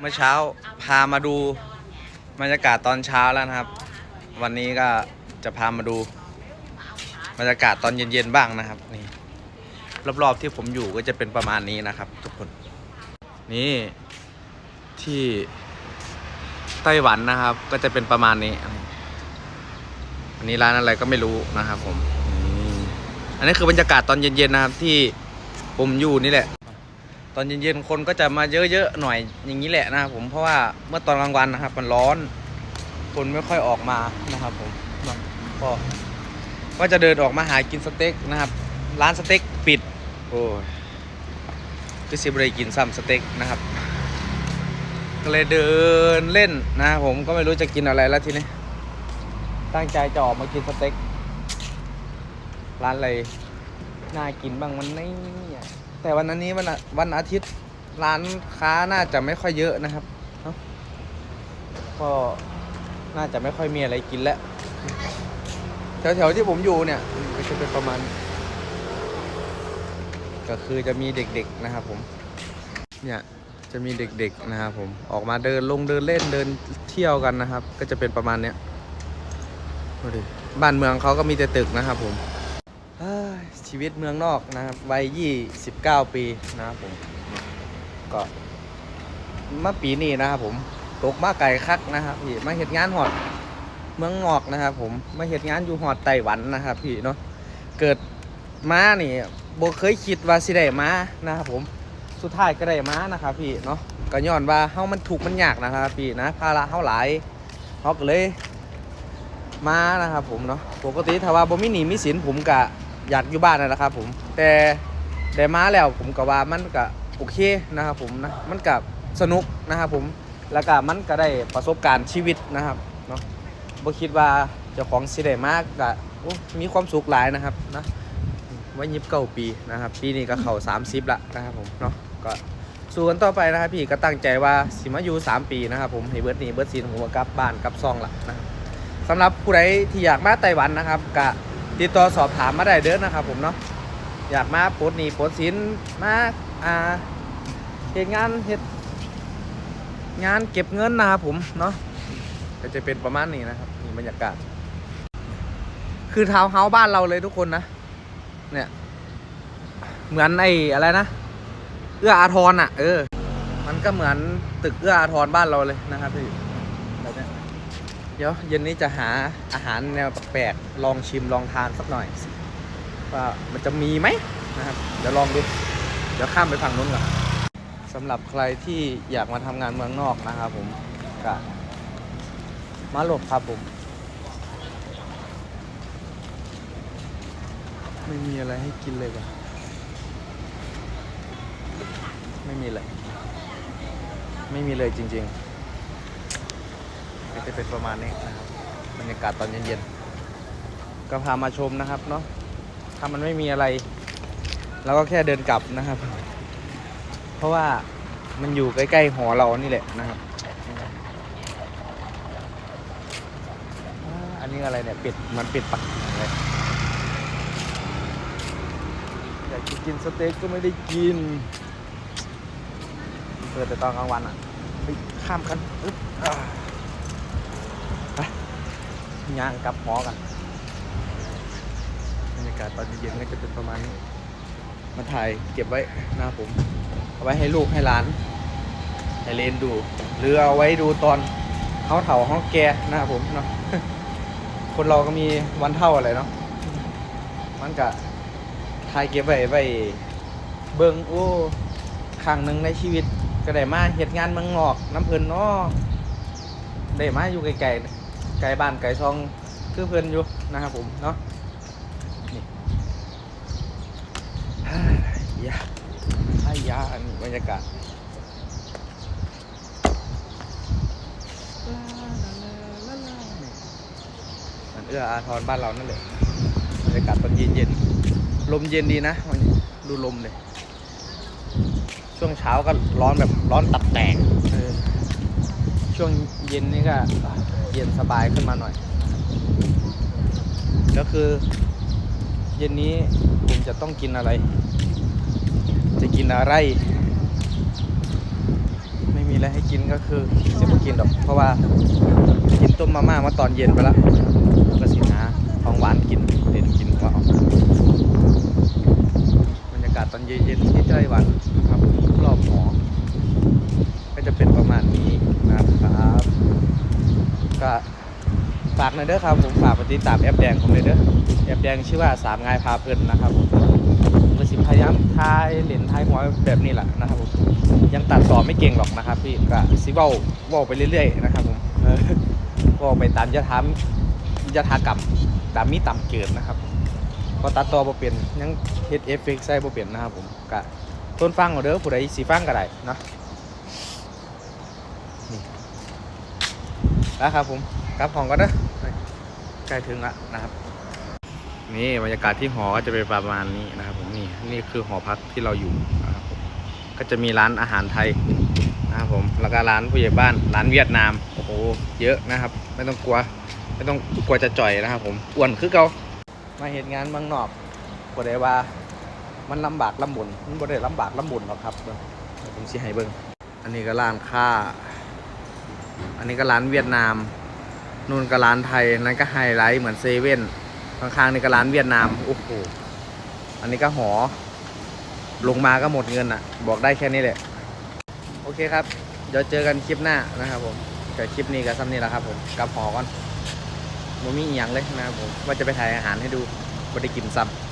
เมื่อเช้าพามาดูบรรยากาศตอนเช้าแล้วนะครับ วันนี้ก็จะพามาดูบรรยากาศตอนเย็นๆบ้างนะครับนี่รอบๆที่ผมอยู่ก็จะเป็นประมาณนี้นะครับ ทุกคน นี่ที่ไต้หวันนะครับ ก็จะเป็นประมาณนี้อันนี้ร้านอะไรก็ไม่รู้นะครับ ผมอันนี้คือบรรยากาศตอนเย็นๆนะครับที่ผมอยู่นี่แหละ อนเย็นๆคนก็จะมาเยอะๆหน่อยอย่างนี้แหละนะครับผมเพราะว่าเมื่อตอนกลางวันนะครับ มันร้อน คนไม่ค่อยออกมานะครับผมก็ก็จะเดินออกมาหากินสเต็กนะครับ ร้านสเต็กปิด โอ้ยคือซิบเลยกินซ้ำสเต็กนะครับก็เลยเดินเล่นนะผมก็ไม่รู้จะกินอะไรแล้วทีนี้ ตั้งใจจะออกมากินสเต็ก ร้านอะไรน่ากินบ้างวันนี้ แต่วันนี้วันวันอาทิตย์ร้านค้าน่าจะไม่ค่อยเยอะนะครับเนาะก็น่าจะไม่ค่อยมีอะไรกินแล้วแถวๆที่ผมอยู่เนี่ยก็จะเป็นประมาณ ก็คือจะมีเด็กๆนะครับผม เนี่ยจะมีเด็กๆนะครับผมออกมาเดินลงเดินเล่นเดินเที่ยวกันนะครับ ก็จะเป็นประมาณเนี้ยดูดิบ้านเมืองเขาก็มีแต่ตึกนะครับผม ชีวิตเมืองนอกนะครับวัยยี่สิบเก้าปีนะครับผมก็มาปีนี้นะครับผมตกมาไก่คักนะครับพี่มาเหตุงานหอดเมืองนอกนะครับ ผมมาเหตุงานอยู่หอดไต้หวันนะครับพี่เนาะเกิดมานี่โบเคยคิดว่าสิได้มานะครับผมสุดท้ายก็ได้มานะครับพี่เนาะก็ย้อนว่าเฮามันถูกมันยากนะครับพี่นะภาระเฮาหลายเฮาก็เลยมานะครับผมเนาะปกติถ้าว่าบ่มีหนี้มีสินผมกะ อยากอยู่บ้านนั่นแหละครับ ผม แต่ได้มาแล้วผมก็ว่ามันก็โอเคนะครับ ผมนะมันก็สนุกนะครับ ผมแล้วก็มันก็ได้ประสบการณ์ชีวิตนะครับเนาะบ่คิดว่าเจ้าของสิได้มากก็โอ้มีความสุขหลายนะครับนะว่ายิบเก้าปีนะครับ ปีนี้ก็เข้า30 ละนะครับ ผมเนาะก็สู้กันต่อไปนะครับพี่ก็ตั้งใจว่าสิมาอยู่3ปีนะครับผมให้เบิดนี้เบิร์ดสินผมกลับบ้านกลับซองละนะสำหรับผู้ใดที่อยากมาไต้หวันนะครับก็ ติดต่อสอบถามมาได้เด้อนะครับผมเนาะอยากมาปลดหนี้ปลดสินมาอ่าเหตุงานเหตุงานเก็บเงินนะครับผมเนาะก็จะเป็นประมาณนี้นะครับนี่บรรยากาศ คือทาวน์เฮาส์บ้านเราเลยทุกคนนะ เนี่ย เหมือนไอ้อะไรนะ เอื้ออาทรอะ เออ มันก็เหมือนตึกเอื้ออาทรบ้านเราเลยนะครับพี่ เดี๋ยวเย็นนี้จะหาอาหารแนวแปลกๆลองชิมลองทานสักหน่อยว่ามันจะมีไหมนะครับ เดี๋ยวลองดู เดี๋ยวข้ามไปฝั่งนู้นก่อนสำหรับใครที่อยากมาทำงานเมืองนอกนะครับผมก็มาหลบครับผม ไม่มีอะไรให้กินเลยว่ะ ไม่มีเลย ไม่มีเลยจริง ๆ ก็จะเป็นประมาณนี้นะครับบรรยากาศตอนเย็นๆก็พามาชมนะครับเนาะถ้ามันไม่มีอะไรเราก็แค่เดินกลับนะครับ เพราะว่ามันอยู่ใกล้ๆหอเรานี่แหละนะครับ อันนี้อะไรเนี่ยปิดมันปิดปักเลยอยากกินสเต็กก็ไม่ได้กินเปิดแต่ตอนกลางวันอะไปข้ามกันอึ๊บอ่า ย่างกลับหอกันบรรยากาศตอนเย็นๆก็จะเป็นประมาณนี้มาถ่ายเก็บไว้นะครับผม เอาไว้ให้ลูกให้หลานให้เลนดู หรือเอาไว้ดูตอนเขาเถ่าเขาแก่นะครับผมเนาะคนเราก็มีวันเท่าอะไรเนาะมันก็ถ่ายเก็บไว้ไว้เบิ่งโอ้ครั้งหนึ่งในชีวิตก็ได้มาเหตุงานเมืองนอกน้ำเพลินเนาะได้มาอยู่ไกลๆ ไกลบ้านไกลช่องคือเพื่อนอยู่นะครับผมเนาะนี่ยาฮ่ายาอันนี้บรรยากาศมันเอื้ออาทรบ้านเรานั่นแหละบรรยากาศตอนเย็นเย็นๆลมเย็นดีนะวันนี้ดูลมเลย ช่วงเช้าก็ร้อนแบบร้อนตับแตกช่วงเย็นนี่ก็ เย็นสบายขึ้นมาหน่อย ก็คือ เย็นนี้ผมจะต้องกินอะไร จะกินอะไร ไม่มีอะไรให้กินก็คือจะไม่กินหรอกเพราะว่ากินต้มมาม่ามาตอนเย็นไปแล้วก็สิหาของหวานกินเด็ดกินก็เอาบรรยากาศตอนเย็นๆที่ไต้หวันครับรอบหอ ก็จะเป็นประมาณนี้นะครับ ก็ ฝากหน่อยเด้อครับผมฝากปติตามแอปแดงผมเลยเด้อแอปแดงชื่อว่าสามงายพาเพลินนะครับผมผมก็สิพยายามทายเหรียญทายหัวแบบนี้แหละนะครับผมยังตัดต่อไม่เก่งหรอกนะครับพี่ก็สิเว้าเว้าไปเรื่อยๆนะครับผมเออเว้าไปตามยถามยถากรรมตามมีตามเกิดนะครับพอตัดต่อบ่เป็นยังเฮ็ดเอฟเฟกต์ใส่บ่เป็นนะครับผมก็ทนฟังเอาเด้อผู้ใดสิฟังก็ได้นาะแล้วครับผมกลับห้องก็เด้ ใกล้ถึงละนะครับ นี่บรรยากาศที่หอก็จะเป็นประมาณนี้นะครับผมนี่นี่คือหอพักที่เราอยู่นะครับผมก็จะมีร้านอาหารไทยนะครับผมแล้วก็ร้านผู้ใหญ่บ้านร้านเวียดนามโอ้โหเยอะนะครับ ไม่ต้องกลัว ไม่ต้องกลัวจะจ่อยนะครับ ผมอ้วนคือเกามาเห็นงานเมืองนอกบ่ได้ว่า มันลำบากลำบุญมันบ่ได้ลำบากลำบุญหรอกครับเดี๋ยวผมสิให้เบิ่งอันนี้ก็ร้านค้า อันนี้ก็ร้านเวียดนาม นู่นก็ร้านไทยนั้นก็ไฮไลท์เหมือนเซเว่นข้างๆนี่ก็ร้านเวียดนามโอ้โหอันนี้ก็หอ ลงมาก็หมดเงินอะ บอกได้แค่นี้แหละ โอเคครับ เดี๋ยวเจอกันคลิปหน้านะครับผมแต่คลิปนี้ก็ซ้ำนี่แหละครับผมกลับหอก่อนมันมีอย่างเลยนะครับผมว่าจะไปถ่ายอาหารให้ดูไม่ได้กินซ้ำ